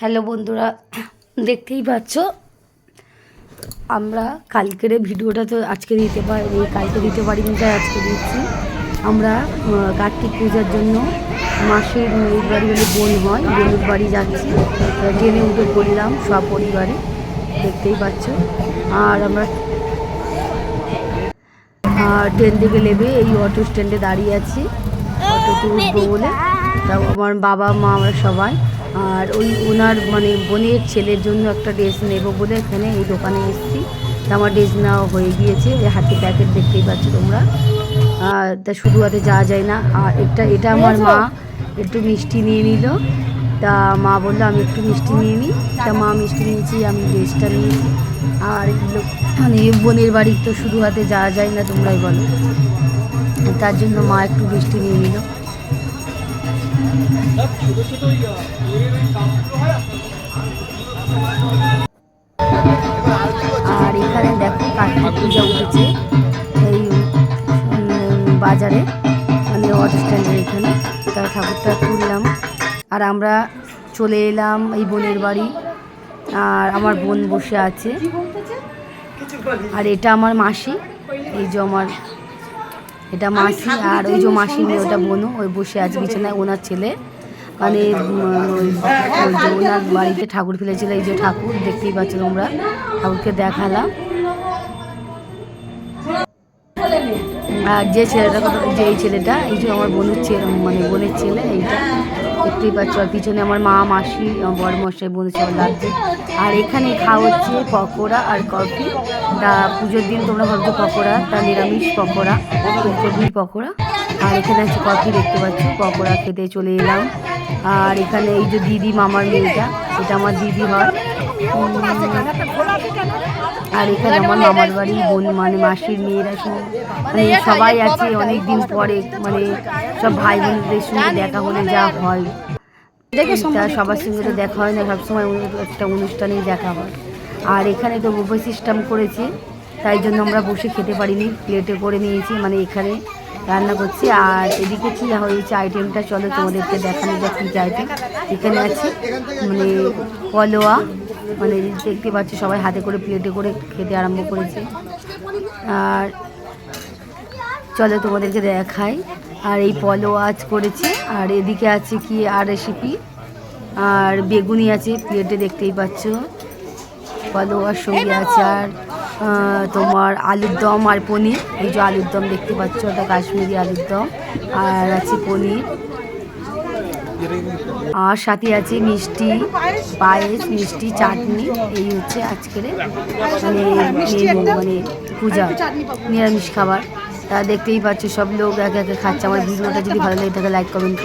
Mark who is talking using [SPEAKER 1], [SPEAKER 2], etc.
[SPEAKER 1] Hello বন্ধুরা, দেখতেই পাচ্ছ? আমরা কালকের ভিডিওটা তো আজকে দিতে পারি কালকে দিতে পারিনি, তাই আজকে দিচ্ছি। আমরা কার্তিক পূজার জন্য মাসের এই বাড়ি হলে বোন হয়, বোনের বাড়ি যাচ্ছি। ট্রেনে উঠে পড়লাম সপরিবারে, দেখতেই পাচ্ছ। আর আমরা আর ট্রেন থেকে নেবে এই অটো স্ট্যান্ডে দাঁড়িয়ে আছি অটোতে উঠবো বলে। তাও আমার বাবা, মা, আমরা সবাই। আর ওই ওনার মানে বোনের ছেলের জন্য একটা ড্রেস নেব বলে এখানে এই দোকানে এসেছি। আমার ড্রেস নেওয়া হয়ে গিয়েছে হাতে প্যাকেট দেখতেই পাচ্ছ তোমরা। তা শুধু হাতে যাওয়া যায় না, আর এটা এটা আমার মা একটু মিষ্টি নিয়ে নিল। তা মা বলল, আমি একটু মিষ্টি নিয়ে নিই। তা মা মিষ্টি নিয়েছি, আমি ড্রেসটা নিয়েছি আর এগুলো মানে বোনের বাড়ি তো শুধু হাতে যাওয়া যায় না, তোমরাই বলো। তার জন্য মা একটু মিষ্টি নিয়ে নিল। আর এখানে দেখো কার্তিক পূজা উঠেছে এই বাজারে মানে অটো স্ট্যান্ডের এখানে। তা ঠাকুরটা তুললাম। আর আমরা চলে এলাম এই বোনের বাড়ি। আর আমার বোন বসে আছে। আর এটা আমার মাসি, এই যে আমার এটা মাসি আর ওই যে মাসি মেয়ে ওটা বোনও ওই বসে আছে বিছানায় ওনার ছেলে। মানে ওই ওই যে ওনার বাড়িতে ঠাকুর ফেলেছিল এই যে ঠাকুর দেখতেই পাচ্ছ তোমরা। ঠাকুরকে দেখালাম। আর যে ছেলেটা যে এই ছেলেটা এই যে আমার বোনের ছেলে মানে বোনের ছেলে এইটা। দেখতেই পাচ্ছ, আর পিছনে আমার মা, মাসি, আমার বড় মশাই বোনের ছেলে লাগছে আর এখানে খাওয়া হচ্ছে পকোড়া আর কফি। তা পুজোর দিন তোমরা ভাবছ পকোড়া, তা নিরামিষ পকোড়া ফুলকপির পকোড়া। আর এখানে আছে কফি, দেখতে পাচ্ছ, পকোড়া খেতে চলে এলাম। আর এখানে এই যে দিদি, মামার মেয়েটা, এটা আমার দিদি হয়। আর এখানে আমার মামার বাড়ি বোন মানে মাসির মেয়েরা সব মানে সবাই আছে অনেক দিন পরে মানে সব ভাই বোনদের সঙ্গে দেখা হলে যা হয়। তা সবার সঙ্গে তো দেখা হয় না সবসময় একটা অনুষ্ঠানেই দেখা হয়। আর এখানে তো বুফে সিস্টেম করেছে তাই জন্য আমরা বসে খেতে পারিনি প্লেটে করে নিয়েছি মানে এখানে রান্না করছি। আর এদিকে কী হয়েছে আইটেমটা চলো তোমাদেরকে দেখানো যাক কী আইটেম এখানে আছে মানে পলোয়া মানে দেখতে পাচ্ছি সবাই হাতে করে প্লেটে করে খেতে আরম্ভ করেছে। আর চলো তোমাদেরকে দেখাই। আর এই পলো আজ করেছে আর এদিকে আছে কি আর রেসিপি আর বেগুনি আছে প্লেটে দেখতেই পাচ্ছ। পলো আর সঙ্গে আছে আর তোমার আলুর দম আর পনির। এই যে আলুর দম দেখতে পাচ্ছ ওটা কাশ্মীরি আলুর দম। আর আছে পনির। আর সাথে আছে মিষ্টি, পায়েস, মিষ্টি চাটনি। এই হচ্ছে আজকের মানে মেনু পূজা, নিরামিষ খাবার। তা দেখতেই পাচ্ছ সব লোক একে একে খাচ্ছে। আমার ভিডিওটা যদি ভালো লাগে, তাহলে লাইক কমেন্ট